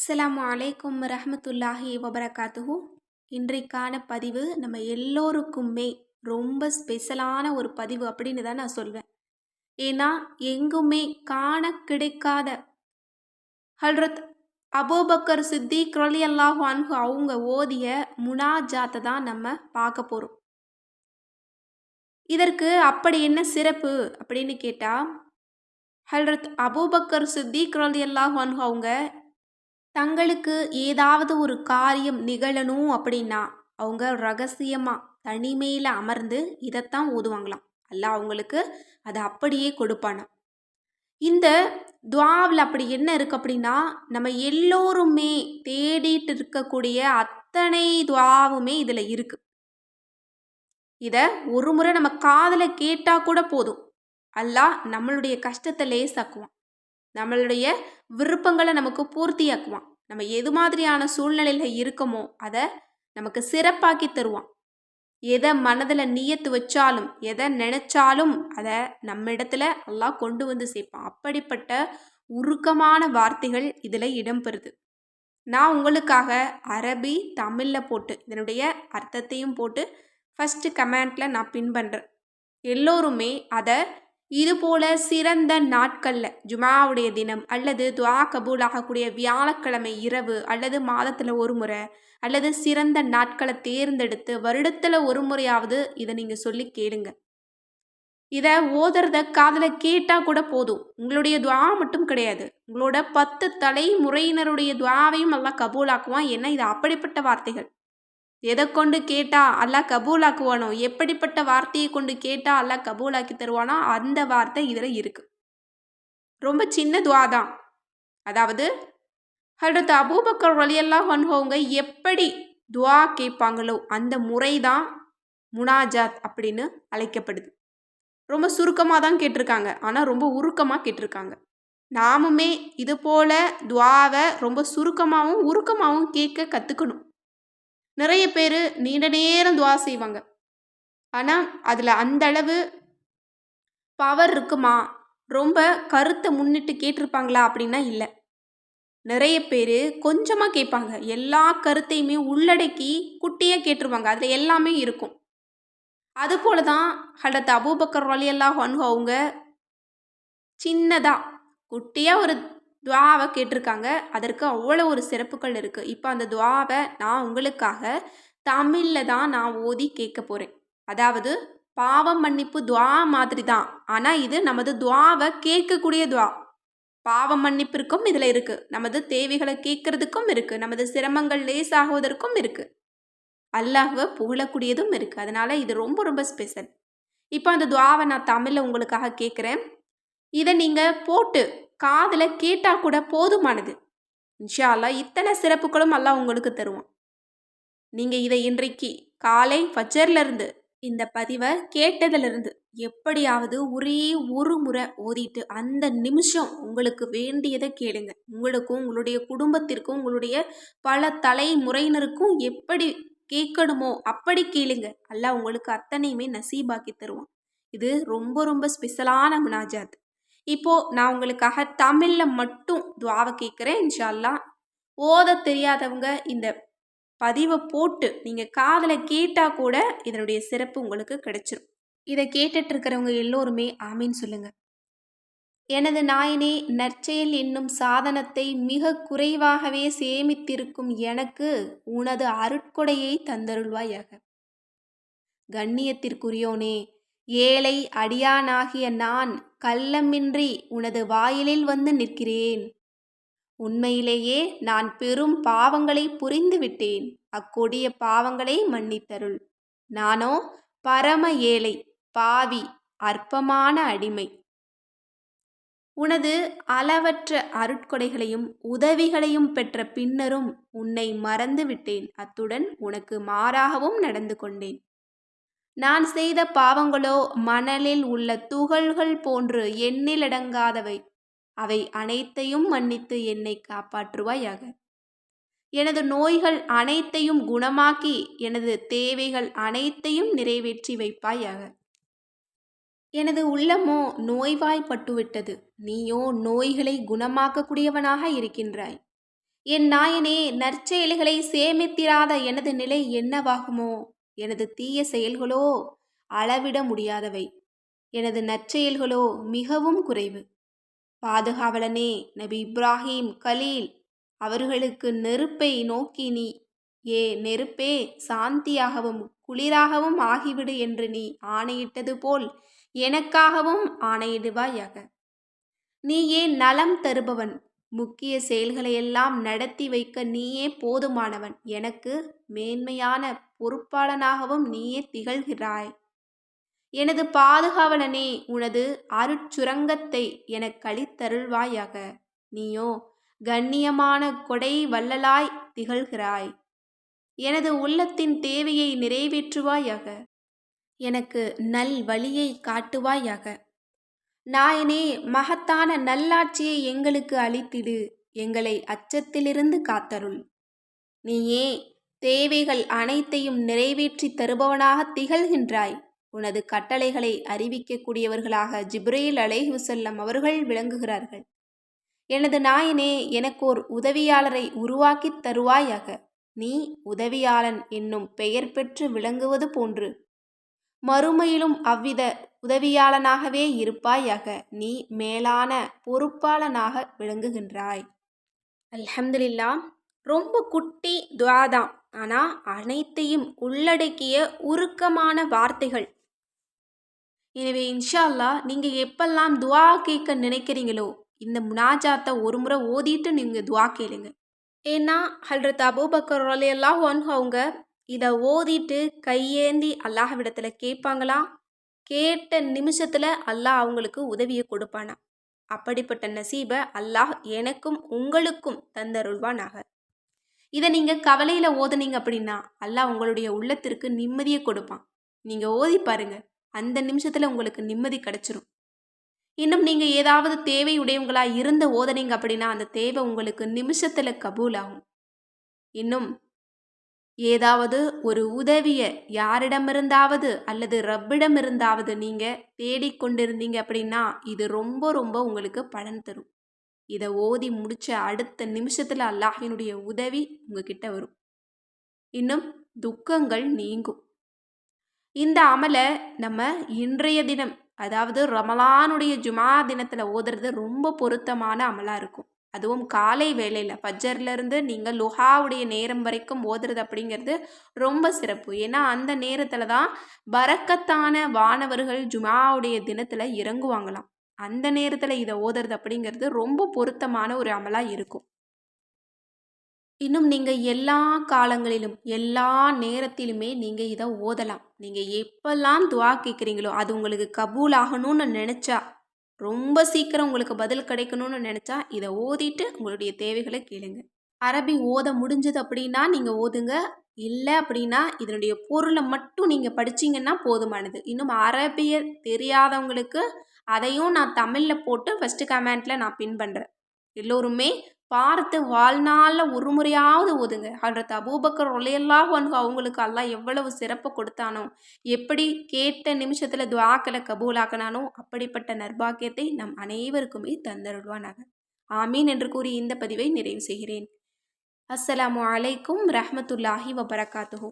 அஸ்ஸலாமு அலைக்கும் ரஹமத்துல்லாஹி வபரகாத்துஹு. இன்றைக்கான பதிவு நம்ம எல்லோருக்குமே ரொம்ப ஸ்பெஷலான ஒரு பதிவு அப்படின்னு தான் நான் சொல்வேன். ஏன்னா எங்குமே காண கிடைக்காத ஹல்ரத் அபோபக்கர் சித்தி குரலி அல்லாஹ் அன்ஹு அவங்க ஓதிய முனாஜாத்தை தான் நம்ம பார்க்க போகிறோம் இதற்கு அப்படி என்ன சிறப்பு அப்படின்னு கேட்டால் ஹல்ரத் அபூபக்கர் சித்திக் ரலி அல்லாஹ் அவங்க தங்களுக்கு ஏதாவது ஒரு காரியம் நிகழணும் அப்படின்னா அவங்க ரகசியமாக தனிமையில் அமர்ந்து இதைத்தான் ஓதுவாங்களாம். அல்ல அவங்களுக்கு அதை அப்படியே கொடுப்பானா இந்த துவாவில் அப்படி என்ன இருக்குது அப்படின்னா நம்ம எல்லோருமே தேடிட்டு இருக்கக்கூடிய அத்தனை துவாவுமே இதில் இருக்குது இதை ஒரு முறை நம்ம காதில் கேட்டால் கூட போதும். அல்லாஹ் நம்மளுடைய கஷ்டத்தை லேசாக்குவான் நம்மளுடைய விருப்பங்களை நமக்கு பூர்த்தியாக்குவான். நம்ம எது மாதிரியான சூழ்நிலையில் இருக்கமோ அதை நமக்கு சிறப்பாக்கி தருவான். எதை மனதில் நீயத்து வச்சாலும் எதை நினச்சாலும் அதை நம்ம இடத்துல எல்லாம் கொண்டு வந்து சேர்ப்பான். அப்படிப்பட்ட உருக்கமான வார்த்தைகள் இதில் இடம்பெறுது. நான் உங்களுக்காக அரபி தமிழில் போட்டு இதனுடைய அர்த்தத்தையும் போட்டு ஃபஸ்ட்டு கமெண்ட்டில் நான் பின் பண்ணுறேன் எல்லோருமே அதை இதுபோல சிறந்த நாட்களில் ஜுமாவுடைய தினம் அல்லது துவா கபூல் ஆகக்கூடிய வியாழக்கிழமை இரவு அல்லது மாதத்தில் ஒரு முறை அல்லது சிறந்த நாட்களை தேர்ந்தெடுத்து வருடத்தில் ஒரு முறையாவது இதை நீங்கள் சொல்லி கேளுங்க. இதை ஓதுறத காதில் கேட்டால் கூட போதும். உங்களுடைய துவா மட்டும் கிடையாது. உங்களோட பத்து தலைமுறையினருடைய துவாவையும் நல்லா கபூலாக்குவான். ஏன்னா இது அப்படிப்பட்ட வார்த்தைகள். எதை கொண்டு கேட்டா அல்லாஹ் கபூலாக்குவானோ? எப்படிப்பட்ட வார்த்தையை கொண்டு கேட்டா அல்லாஹ் கபூலாக்கி தருவானோ? அந்த வார்த்தை இதில் இருக்கு. ரொம்ப சின்ன துவா தான். அதாவது ஹல்ரத் அபூபக்கர் வழியெல்லாம் வன்ஹவங்க எப்படி துவா கேட்பாங்களோ அந்த முறை தான் முனாஜாத் அப்படின்னு அழைக்கப்படுது. ரொம்ப சுருக்கமாக தான் கேட்டிருக்காங்க. ஆனால் ரொம்ப உருக்கமாக கேட்டிருக்காங்க. நாமுமே இது போல் துவாவை ரொம்ப சுருக்கமாகவும் உருக்கமாகவும் கேட்க கற்றுக்கணும் நிறைய பேர் நீண்ட நேரம் துவா செய்வாங்க. ஆனால் அதில் அந்த அளவு பவர் இருக்குமா? ரொம்ப கருத்தை முன்னிட்டு கேட்டிருப்பாங்களா அப்படின்னா இல்லை. நிறைய பேர் கொஞ்சமாக கேட்பாங்க. எல்லா கருத்தையுமே உள்ளடக்கி குட்டியாக கேட்டுருவாங்க. அதில் எல்லாமே இருக்கும். அதுபோல தான் ஹடத் அபூபக்கர் வழியெல்லாம் அனுகு அவங்க சின்னதாக குட்டியாக ஒரு துவாவை கேட்டிருக்காங்க. அதற்கு அவ்வளோ ஒரு சிறப்புகள் இருக்குது இப்போ அந்த துவாவை நான் உங்களுக்காக தமிழில் தான் நான் ஓதி கேட்க போகிறேன் அதாவது பாவம் மன்னிப்பு துவா மாதிரி தான். ஆனால் இது நமது துவாவை கேட்கக்கூடிய துவா. பாவம் மன்னிப்பிற்கும் இதில் இருக்குது நமது தேவைகளை கேட்கறதுக்கும் இருக்குது நமது சிரமங்கள் லேசாகுவதற்கும் இருக்குது அல்லாஹுவை புகழக்கூடியதும் இருக்குது அதனால் இது ரொம்ப ரொம்ப ஸ்பெஷல் இப்போ அந்த துவாவை நான் தமிழில் உங்களுக்காக கேட்குறேன். இதை நீங்கள் போட்டு காதில் கேட்டால் கூட போதுமானது. இன்ஷா அல்லா இத்தனை சிறப்புகளும் எல்லாம் உங்களுக்கு தருவான். நீங்கள் இதை இன்றைக்கு காலை ஃபஜர்லேருந்து இந்த பதிவை கேட்டதிலிருந்து எப்படியாவது ஒரே ஒரு முறை ஓதிட்டு அந்த நிமிஷம் உங்களுக்கு வேண்டியதை கேளுங்க. உங்களுக்கும் உங்களுடைய குடும்பத்திற்கும் உங்களுடைய பல தலைமுறையினருக்கும் எப்படி கேட்கணுமோ அப்படி கேளுங்க. அல்ல உங்களுக்கு அத்தனையுமே நசீபாக்கி தருவான். இது ரொம்ப ரொம்ப ஸ்பெஷலான முனாஜாத். இப்போது நான் உங்களுக்காக தமிழில் மட்டும் துவாவை கேட்குறேன் இன்ஷால்லா ஓத தெரியாதவங்க இந்த பதிவை போட்டு நீங்கள் காதில் கேட்டால் கூட இதனுடைய சிறப்பு உங்களுக்கு கிடைச்சிரும். இதை கேட்டுட்டு இருக்கிறவங்க எல்லோருமே ஆமின்னு சொல்லுங்கள் எனது நாயனே நற்செயல் என்னும் சாதனத்தை மிக குறைவாகவே சேமித்திருக்கும் எனக்கு உனது அருட்கொடையை தந்தருள்வாயாக. கண்ணியத்திற்குரியோனே ஏழை அடியானாகிய நான் கள்ளமின்றி உனது வாயிலில் வந்து நிற்கிறேன். உண்மையிலேயே நான் பெரும் பாவங்களை புரிந்துவிட்டேன். அக்கொடிய பாவங்களை மன்னித்தருள். நானோ பரம ஏழை பாவி அற்பமான அடிமை. உனது அளவற்ற அருட்கொடைகளையும் உதவிகளையும் பெற்ற பின்னரும் உன்னை மறந்து விட்டேன் அத்துடன் உனக்கு மாறாகவும் நடந்து கொண்டேன். நான் செய்த பாவங்களோ மணலில் உள்ள துகள்கள் போன்று எண்ணிலடங்காதவை அவை அனைத்தையும் மன்னித்து என்னை காப்பாற்றுவாயாக. எனது நோய்கள் அனைத்தையும் குணமாக்கி எனது தேவைகள் அனைத்தையும் நிறைவேற்றி வைப்பாயாக. எனது உள்ளமோ நோய்வாய்ப்பட்டுவிட்டது. நீயோ நோய்களை குணமாக்கக்கூடியவனாக இருக்கின்றாய். என் நாயனே நற்செயல்களை சேமித்திராத எனது நிலை என்னவாகுமோ? எனது தீய செயல்களோ அளவிட முடியாதவை. எனது நற்செயல்களோ மிகவும் குறைவு. பாதுகாவலனே நபி இப்ராஹிம் கலீல் அவர்களுக்கு நெருப்பை நோக்கி நீ ஏ நெருப்பே சாந்தியாகவும் குளிராகவும் ஆகிவிடு என்று நீ ஆணையிட்டது போல் எனக்காகவும் ஆணையிடுவாயாக. ஏன் நலம் தருபவன்? முக்கிய செயல்களையெல்லாம் நடத்தி வைக்க நீயே போதுமானவன். எனக்கு மேன்மையான பொறுப்பாளனாகவும் நீயே திகழ்கிறாய். எனது பாதுகாவலனே உனது அருட்சுரங்கத்தை எனக் கழித்தருள்வாயாக நீயோ கண்ணியமான கொடை வள்ளலாய் திகழ்கிறாய். எனது உள்ளத்தின் தேவையை நிறைவேற்றுவாயாக. எனக்கு நல் வழியை காட்டுவாயாக. நாயனே மகத்தான நல்லாட்சியை எங்களுக்கு அளித்திடு எங்களை அச்சத்திலிருந்து காத்தருள். நீயே தேவைகள் அனைத்தையும் நிறைவேற்றி தருபவனாக திகழ்கின்றாய். உனது கட்டளைகளை அறிவிக்கக்கூடியவர்களாக ஜிப்ரேல் அலேஹுசல்லம் அவர்கள் விளங்குகிறார்கள். எனது நாயனே எனக்கோர் உதவியாளரை உருவாக்கித் தருவாயாக. நீ உதவியாளன் என்னும் பெயர் பெற்று விளங்குவது போன்று. மறுமையிலும் அவ்வித உதவியாளனாகவே இருப்பாயாக. நீ மேலான பொறுப்பாளனாக விளங்குகின்றாய். அல்ஹம்துலில்லா ரொம்ப குட்டி துவா தான் ஆனால் அனைத்தையும் உள்ளடக்கிய உருக்கமான வார்த்தைகள். எனவே இன்ஷா அல்லாஹ் நீங்கள் எப்பெல்லாம் துவா கேட்க நினைக்கிறீங்களோ இந்த முனாஜாத்தை ஒரு முறை ஓதிட்டு நீங்கள் துவா கேளுங்க. ஏன்னா ஹல்ரத் அபூபக்கர் அலையெல்லாம் அவங்க இதை ஓதிட்டு கையேந்தி அல்லாஹ்விடத்தில் கேட்பாங்களாம் கேட்ட நிமிஷத்தில் அல்லாஹ் அவங்களுக்கு உதவியை கொடுப்பானா? அப்படிப்பட்ட நசீபை அல்லாஹ் எனக்கும் உங்களுக்கும் தந்தருள்வானாக. இதை நீங்கள் கவலையில் ஓதுனீங்க அப்படின்னா அல்லாஹ் உங்களுடைய உள்ளத்திற்கு நிம்மதியை கொடுப்பான். நீங்கள் ஓதி பாருங்க அந்த நிமிஷத்தில் உங்களுக்கு நிம்மதி கிடைச்சிரும். இன்னும் நீங்கள் ஏதாவது தேவை உடையவங்களாக இருந்த ஓதனீங்க அப்படின்னா அந்த தேவை உங்களுக்கு நிமிஷத்தில் கபூல் ஆகும் இன்னும் ஏதாவது ஒரு உதவியை யாரிடமிருந்தாவது அல்லது ரப்பிடமிருந்தாவது நீங்கள் தேடிக்கொண்டிருந்தீங்க அப்படின்னா இது ரொம்ப ரொம்ப உங்களுக்கு பலன் தரும். இதை ஓதி முடித்த அடுத்த நிமிஷத்தில் அல்லாஹினுடைய உதவி உங்ககிட்ட வரும். இன்னும் துக்கங்கள் நீங்கும். இந்த அமலை நம்ம இன்றைய தினம் அதாவது ரமலானுடைய ஜுமா தினத்தில் ஓதுறது ரொம்ப பொருத்தமான அமலாக இருக்கும். அதுவும் காலை வேளையில் ஃபஜ்ஜர்லேருந்து நீங்கள் லுஹாவுடைய நேரம் வரைக்கும் ஓதுறது அப்படிங்கிறது ரொம்ப சிறப்பு. ஏன்னா அந்த நேரத்தில் தான் பறக்கத்தான வானவர்கள் ஜுமாவுடைய தினத்தில் இறங்குவாங்களாம். அந்த நேரத்தில் இதை ஓதுறது அப்படிங்கிறது ரொம்ப பொருத்தமான ஒரு அமலாக இருக்கும். இன்னும் நீங்கள் எல்லா காலங்களிலும் எல்லா நேரத்திலுமே நீங்கள் இதை ஓதலாம். நீங்கள் எப்பெல்லாம் துவா கேட்குறீங்களோ அது உங்களுக்கு கபூல் ஆகணும்னு நினச்சா ரொம்ப சீக்கிரம் உங்களுக்கு பதில் கிடைக்கணும்னு நினச்சா இதை ஓதிட்டு உங்களுடைய தேவைகளை கேளுங்க. அரபி ஓத முடிஞ்சது அப்படின்னா நீங்கள் ஓதுங்க. இல்லை அப்படின்னா இதனுடைய பொருளை மட்டும் நீங்கள் படிச்சிங்கன்னா போதுமானது. இன்னும் அரபிய தெரியாதவங்களுக்கு அதையும் நான் தமிழில் போட்டு ஃபஸ்ட்டு கமெண்ட்டில் நான் பின் பண்ணுறேன் எல்லோருமே பார்த்து வாழ்நாளில் ஒரு முறையாவது ஓதுங்க ஹல்ரத் அபூபக்கர் உலையெல்லாம் வந்து அவங்களுக்கு எல்லாம் எவ்வளவு சிறப்பு கொடுத்தானோ எப்படி கேட்ட நிமிஷத்தில் துவாக்களை கபூலாக்கினானோ அப்படிப்பட்ட நர்பாக்கியத்தை நம் அனைவருக்குமே தந்தருள்வானாக. ஆமீன் என்று கூறி இந்த பதிவை நிறைவு செய்கிறேன். அஸ்ஸலாமு அலைக்கும் ரஹமத்துல்லாஹி வபரகாத்துஹூ.